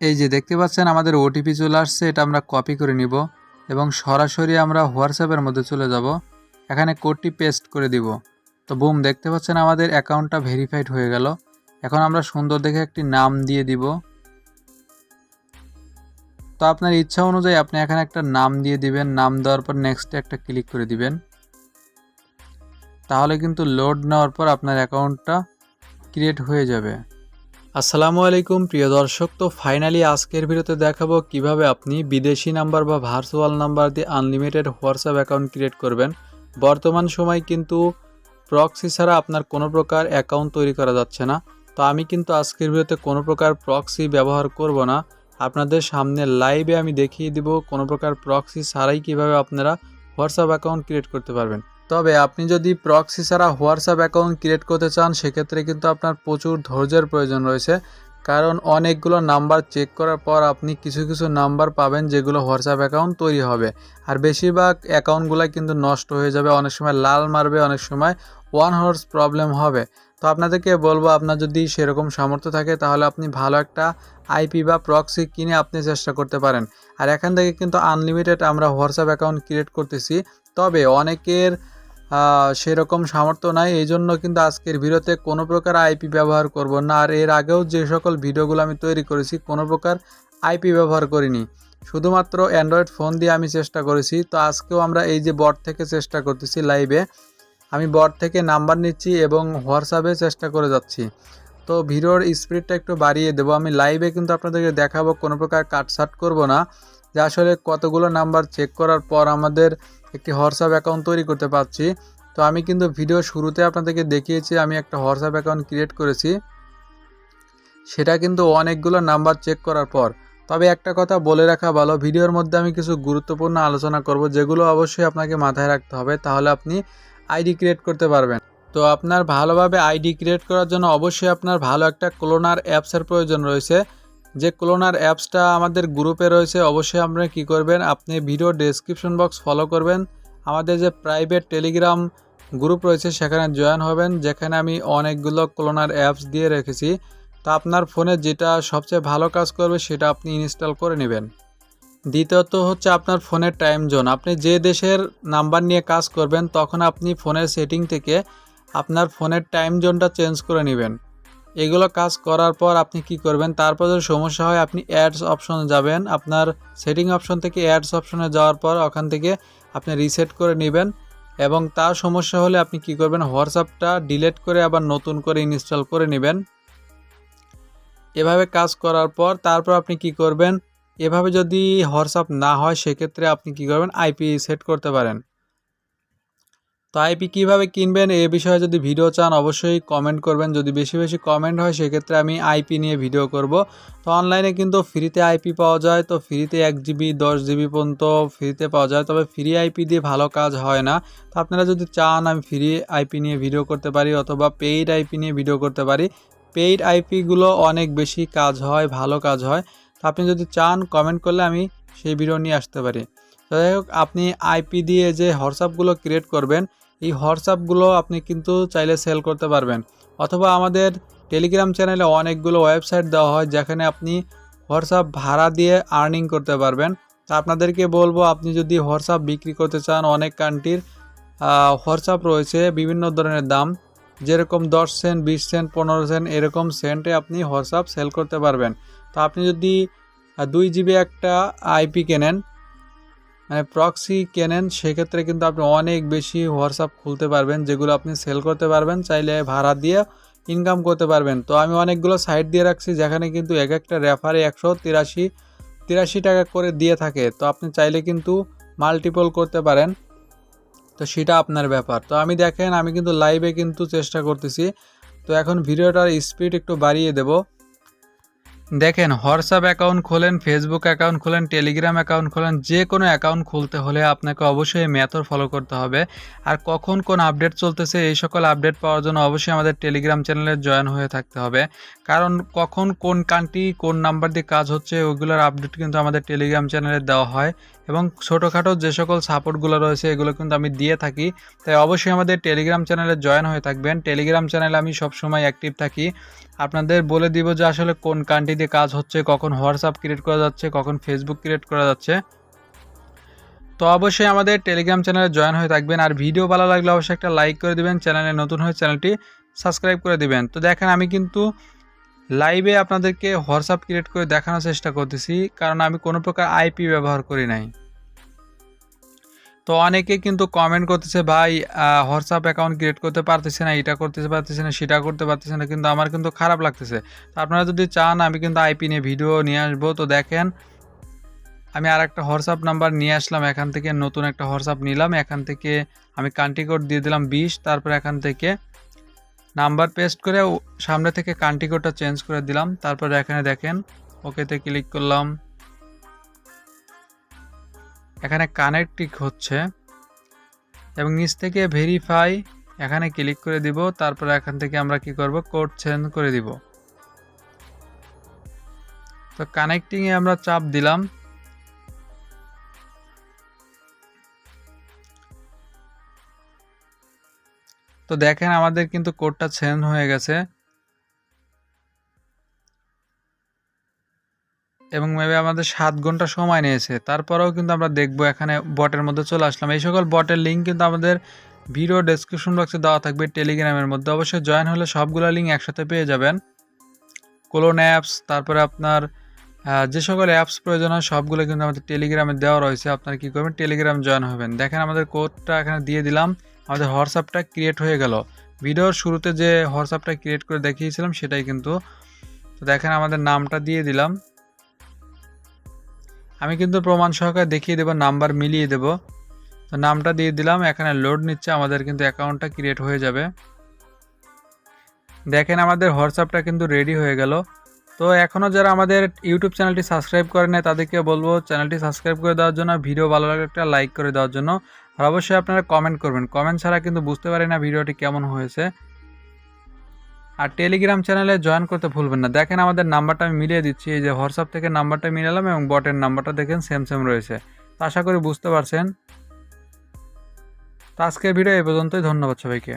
এই যে দেখতে পাচ্ছেন, আমাদের ওটিপি চলে আসছে, এটা আমরা কপি করে নিব এবং সরাসরি আমরা হোয়াটসঅ্যাপের মধ্যে চলে যাব। এখানে কোডটি পেস্ট করে দিব। তো বুম দেখতে পাচ্ছেন আমাদের অ্যাকাউন্টটা ভেরিফাইড হয়ে গেল। এখন আমরা সুন্দর দেখে একটি নাম দিয়ে দিব। তো আপনার ইচ্ছা অনুযায়ী আপনি এখানে একটা নাম দিয়ে দিবেন, নাম দেওয়ার পর নেক্সটে একটা ক্লিক করে দিবেন। তাহলে কিন্তু লোড নেওয়ার পর আপনার অ্যাকাউন্টটা ক্রিয়েট হয়ে যাবে। আসসালামু আলাইকুম, প্রিয় দর্শক। তো ফাইনালি আজকের ভিডিওতে দেখাবো কীভাবে আপনি বিদেশি নাম্বার বা ভার্চুয়াল নাম্বার দিয়ে আনলিমিটেড হোয়াটসঅ্যাপ অ্যাকাউন্ট ক্রিয়েট করবেন। বর্তমান সময় কিন্তু প্রক্সি ছাড়া আপনার কোনো প্রকার অ্যাকাউন্ট তৈরি করা যাচ্ছে না। তো আমি কিন্তু আজকের ভিডিওতে কোনো প্রকার প্রক্সি ব্যবহার করব না। আপনাদের সামনে লাইভে আমি দেখিয়ে দিব কোনো প্রকার প্রক্সি ছাড়াই কীভাবে আপনারা হোয়াটসঅ্যাপ অ্যাকাউন্ট ক্রিয়েট করতে পারবেন। তবে আপনি যদি প্রক্সি ছাড়া হোয়াটসঅ্যাপ অ্যাকাউন্ট ক্রিয়েট করতে চান, সেক্ষেত্রে কিন্তু আপনার প্রচুর ধৈর্যের প্রয়োজন রয়েছে। কারণ অনেকগুলো নাম্বার চেক করার পর আপনি কিছু কিছু নাম্বার পাবেন যেগুলো হোয়াটসঅ্যাপ অ্যাকাউন্ট তৈরি হবে। আর বেশিরভাগ অ্যাকাউন্টগুলো কিন্তু নষ্ট হয়ে যাবে, অনেক সময় লাল মারবে, অনেক সময় ওয়ান হর্স প্রবলেম হবে। তো আপনাদেরকে বলব, আপনার যদি সেরকম সামর্থ্য থাকে, তাহলে আপনি ভালো একটা আইপি বা প্রক্সি কিনে আপনি চেষ্টা করতে পারেন। আর এখান থেকে কিন্তু আনলিমিটেড আমরা হোয়াটসঅ্যাপ অ্যাকাউন্ট ক্রিয়েট করতেছি। তবে অনেকের সেরকম সামর্থ্য নাই এই জন্য কিন্তু আজকের ভিডিওতে কোনো প্রকার আইপি ব্যবহার করব না। আর এর আগেও যে সকল ভিডিওগুলো আমি তৈরি করেছি, কোনো প্রকার আইপি ব্যবহার করিনি। শুধুমাত্র অ্যান্ড্রয়েড ফোন দিয়ে আমি চেষ্টা করেছি। তো আজকেও আমরা এই যে বট থেকে চেষ্টা করতেছি লাইভে, আমি বট থেকে নাম্বার নিচ্ছি এবং হোয়াটসঅ্যাপে চেষ্টা করে যাচ্ছি। তো ভিডিওর স্পিডটা একটু বাড়িয়ে দেবো। আমি লাইভে কিন্তু আপনাদেরকে দেখাবো কোনো প্রকার কাটসাট করব না। যে আসলে কতগুলো নাম্বার চেক করার পর আমাদের একটি হোয়াটসঅ্যাপ অ্যাকাউন্ট তৈরি করতে পারছি। তো আমি কিন্তু ভিডিও শুরুতে আপনাদেরকে দেখিয়েছি, আমি একটা হোয়াটসঅ্যাপ অ্যাকাউন্ট ক্রিয়েট করেছি। সেটা কিন্তু অনেকগুলো নাম্বার চেক করার পর। তবে একটা কথা বলে রাখা ভালো, ভিডিওর মধ্যে আমি কিছু গুরুত্বপূর্ণ আলোচনা করব, যেগুলো অবশ্যই আপনাকে মাথায় রাখতে হবে, তাহলে আপনি আইডি ক্রিয়েট করতে পারবেন। তো আপনার ভালোভাবে আইডি ক্রিয়েট করার জন্য অবশ্যই আপনার ভালো একটা ক্লোনার অ্যাপসের প্রয়োজন রয়েছে। যে ক্লোনার অ্যাপসটা আমাদের গ্রুপে রয়েছে, অবশ্যই আপনি কী করবেন? আপনি ভিডিও ডেসক্রিপশন বক্স ফলো করবেন। আমাদের যে প্রাইভেট টেলিগ্রাম গ্রুপ রয়েছে, সেখানে জয়েন হবেন, যেখানে আমি অনেকগুলো ক্লোনার অ্যাপস দিয়ে রেখেছি। তো আপনার ফোনে যেটা সবচেয়ে ভালো কাজ করবে, সেটা আপনি ইনস্টল করে নেবেন। দ্বিতীয়ত হচ্ছে আপনার ফোনের টাইম জোন আপনি যে দেশের নাম্বার নিয়ে কাজ করবেন, তখন আপনি ফোনের সেটিং থেকে আপনার ফোনের টাইম জোনটা চেঞ্জ করে নেবেন। এগুলো কাজ করার পর আপনি কি করবেন? তারপর যদি সমস্যা হয়, আপনি অ্যাডস অপশনে যাবেন। আপনার সেটিং অপশন থেকে অ্যাডস অপশনে যাওয়ার পর ওখান থেকে আপনি রিসেট করে নেবেন এবং তার সমস্যা হলে আপনি কি করবেন? হোয়াটসঅ্যাপটা ডিলিট করে আবার নতুন করে ইনস্টল করে নেবেন। এভাবে কাজ করার পর তারপর আপনি কি করবেন? এভাবে যদি হোয়াটসঅ্যাপ না হয়, সেক্ষেত্রে আপনি কি করবেন? আইপি সেট করতে পারেন। তো আইপি কীভাবে কিনবেন এ বিষয়ে যদি ভিডিও চান, অবশ্যই কমেন্ট করবেন। যদি বেশি বেশি কমেন্ট হয়, সেক্ষেত্রে আমি আইপি নিয়ে ভিডিও করব। তো অনলাইনে কিন্তু ফ্রিতে আইপি পাওয়া যায়। তো ফ্রিতে এক জিবি দশ জিবি পর্যন্ত ফ্রিতে পাওয়া যায়। তবে ফ্রি আইপি দিয়ে ভালো কাজ হয় না। তো আপনারা যদি চান, আমি ফ্রি আইপি নিয়ে ভিডিও করতে পারি অথবা পেইড আইপি নিয়ে ভিডিও করতে পারি। পেইড আইপিগুলো অনেক বেশি কাজ হয়, ভালো কাজ হয়। তো আপনি যদি চান কমেন্ট করলে আমি সেই ভিডিও নিয়ে আসতে পারি। তো যাই হোক, আপনি আইপি দিয়ে যে হোয়াটসঅ্যাপগুলো ক্রিয়েট করবেন এই হোয়াটসঅ্যাপগুলো আপনি কিন্তু চাইলে সেল করতে পারবেন। অথবা আমাদের টেলিগ্রাম চ্যানেলে অনেকগুলো ওয়েবসাইট দেওয়া হয়, যেখানে আপনি হোয়াটসঅ্যাপ ভাড়া দিয়ে আর্নিং করতে পারবেন। তা আপনাদেরকে বলব, আপনি যদি হোয়াটসঅ্যাপ বিক্রি করতে চান, অনেক কান্ট্রির হোয়াটসঅ্যাপ রয়েছে বিভিন্ন ধরনের দাম। যেরকম দশ সেন্ট, বিশ সেন্ট, পনেরো সেন্ট, এরকম সেন্টে আপনি হোয়াটসঅ্যাপ সেল করতে পারবেন। তো আপনি যদি দুই জিবি একটা আইপি কেনেন মানে প্রক্সি কেনেন, সেক্ষেত্রে কিন্তু আপনি অনেক বেশি হোয়াটসঅ্যাপ খুলতে পারবেন, যেগুলো আপনি সেল করতে পারবেন, চাইলে ভাড়া দিয়ে ইনকাম করতে পারবেন। তো আমি অনেকগুলো সাইট দিয়ে রাখছি, যেখানে কিন্তু এক একটা রেফারে একশো তিরাশি তিরাশি টাকা করে দিয়ে থাকে। তো আপনি চাইলে কিন্তু মাল্টিপল করতে পারেন। তো সেটা আপনার ব্যাপার। তো আমি দেখেন, আমি কিন্তু লাইভে কিন্তু চেষ্টা করতেছি। তো এখন ভিডিওটার স্পিড একটু বাড়িয়ে দেব। দেখেন, হোয়াটসঅ্যাপ অ্যাকাউন্ট খোলেন, ফেসবুক অ্যাকাউন্ট খোলেন, টেলিগ্রাম অ্যাকাউন্ট খোলেন, যে কোনো অ্যাকাউন্ট খুলতে হলে আপনাকে অবশ্যই মেথড ফলো করতে হবে। আর কখন কোন আপডেট চলতেছে, এই সকল আপডেট পাওয়ার জন্য অবশ্যই আমাদের টেলিগ্রাম চ্যানেলে জয়েন হয়ে থাকতে হবে। কারণ কখন কোন কান্ট্রি কোন নাম্বার দিয়ে কাজ হচ্ছে ওইগুলোর আপডেট কিন্তু আমাদের টেলিগ্রাম চ্যানেলে দেওয়া হয়। এবং ছোটোখাটো যে সকল সাপোর্টগুলো রয়েছে, এগুলো কিন্তু আমি দিয়ে থাকি। তাই অবশ্যই আমাদের টেলিগ্রাম চ্যানেলে জয়েন হয়ে থাকবেন। টেলিগ্রাম চ্যানেলে আমি সবসময় অ্যাক্টিভ থাকি। আপনাদের বলে দিব যে আসলে কোন কান্ট্রিতে কাজ হচ্ছে, কখন হোয়াটসঅ্যাপ ক্রিয়েট করা যাচ্ছে, কখন ফেসবুক ক্রিয়েট করা যাচ্ছে। তো অবশ্যই আমাদের টেলিগ্রাম চ্যানেলে জয়েন হয়ে থাকবেন। আর ভিডিও ভালো লাগলে অবশ্যই একটা লাইক করে দিবেন। চ্যানেলে নতুন হয়ে চ্যানেলটি সাবস্ক্রাইব করে দিবেন। তো দেখেন, আমি কিন্তু লাইভে আপনাদেরকে হোয়াটসঅ্যাপ ক্রিয়েট করে দেখানোর চেষ্টা করতেছি, কারণ আমি কোনো প্রকার আইপি ব্যবহার করি নাই। তো অনেকে কিন্তু কমেন্ট করতেছে, ভাই হোয়াটসঅ্যাপ অ্যাকাউন্ট ক্রিয়েট করতে পারতেছে না, এটা করতে পারতেছে না, সেটা করতে পারতেছে না। কিন্তু আমার কিন্তু খারাপ লাগতেছে। তো আপনারা যদি চান, আমি কিন্তু আইপি নিয়ে ভিডিও নিয়ে আসব। তো দেখেন, আমি আর একটা হোয়াটসঅ্যাপ নাম্বার নিয়ে আসলাম, এখান থেকে নতুন একটা হোয়াটসঅ্যাপ নিলাম। এখান থেকে আমি কান্ট্রি কোড দিয়ে দিলাম বিশ, তারপর এখান থেকে নাম্বার পেস্ট করে সামনে থেকে কান্ট্রি কোডটা চেঞ্জ করে দিলাম। তারপর এখানে দেখেন, ওকেতে ক্লিক করলাম। এখানে কানেক্ট হচ্ছে। এবং নিচ থেকে ভেরিফাই এখানে ক্লিক করে দিব। তারপর এখান থেকে আমরা কি করব? কোড চেঞ্জ করে দিব। তো কানেক্টিংয়ে আমরা চাপ দিলাম। তো দেখেন আমাদের কিন্তু কোডটা চেঞ্জ হয়ে গেছে। এবং মেবি আমাদের সাত ঘণ্টা সময় নিয়েছে। তারপরেও কিন্তু আমরা দেখব এখানে বটের মধ্যে চলে আসলাম। এই সকল বটের লিঙ্ক কিন্তু আমাদের ভিডিও ডেসক্রিপশন বক্সে দেওয়া থাকবে টেলিগ্রামের মধ্যে। অবশ্যই জয়েন হলে সবগুলো লিঙ্ক একসাথে পেয়ে যাবেন। কোলোন অ্যাপস তারপরে আপনার যে সকল অ্যাপস প্রয়োজন হয়, সবগুলো কিন্তু আমাদের টেলিগ্রামে দেওয়া রয়েছে। আপনারা কী করবেন? টেলিগ্রাম জয়েন হবেন। দেখেন আমাদের কোডটা এখানে দিয়ে দিলাম। আমাদের হোয়াটসঅ্যাপটা ক্রিয়েট হয়ে গেল। ভিডিওর শুরুতে যে হোয়াটসঅ্যাপটা ক্রিয়েট করে দেখিয়েছিলাম সেটাই কিন্তু তো দেখেন আমাদের নামটা দিয়ে দিলাম। আমি কিন্তু প্রমাণ সহকারে দেখিয়ে দেবো, নাম্বার মিলিয়ে দেব। তো নামটা দিয়ে দিলাম, এখানে লোড নিচ্ছে, আমাদের কিন্তু অ্যাকাউন্টটা ক্রিয়েট হয়ে যাবে। দেখেন আমাদের হোয়াটসঅ্যাপটা কিন্তু রেডি হয়ে গেল। তো এখনও যারা আমাদের ইউটিউব চ্যানেলটি সাবস্ক্রাইব করে নেয় তাদেরকে বলব চ্যানেলটি সাবস্ক্রাইব করে দেওয়ার জন্য, ভিডিও ভালো লাগলে একটা লাইক করে দেওয়ার জন্য। আর অবশ্যই আপনারা কমেন্ট করবেন। কমেন্ট ছাড়া কিন্তু বুঝতে পারি না ভিডিওটি কেমন হয়েছে। আর টেলিগ্রাম চ্যানেলে জয়েন করতে ভুলবেন না। দেখেন আমাদের নাম্বারটা আমি মিলিয়ে দিচ্ছি। এই যে হোয়াটসঅ্যাপ থেকে নাম্বারটা মিলালাম এবং বটের নাম্বারটা দেখেন সেম সেম রয়েছে। আশা করি বুঝতে পারছেন। তো আজকের ভিডিও এই পর্যন্তই। ধন্যবাদ সবাইকে।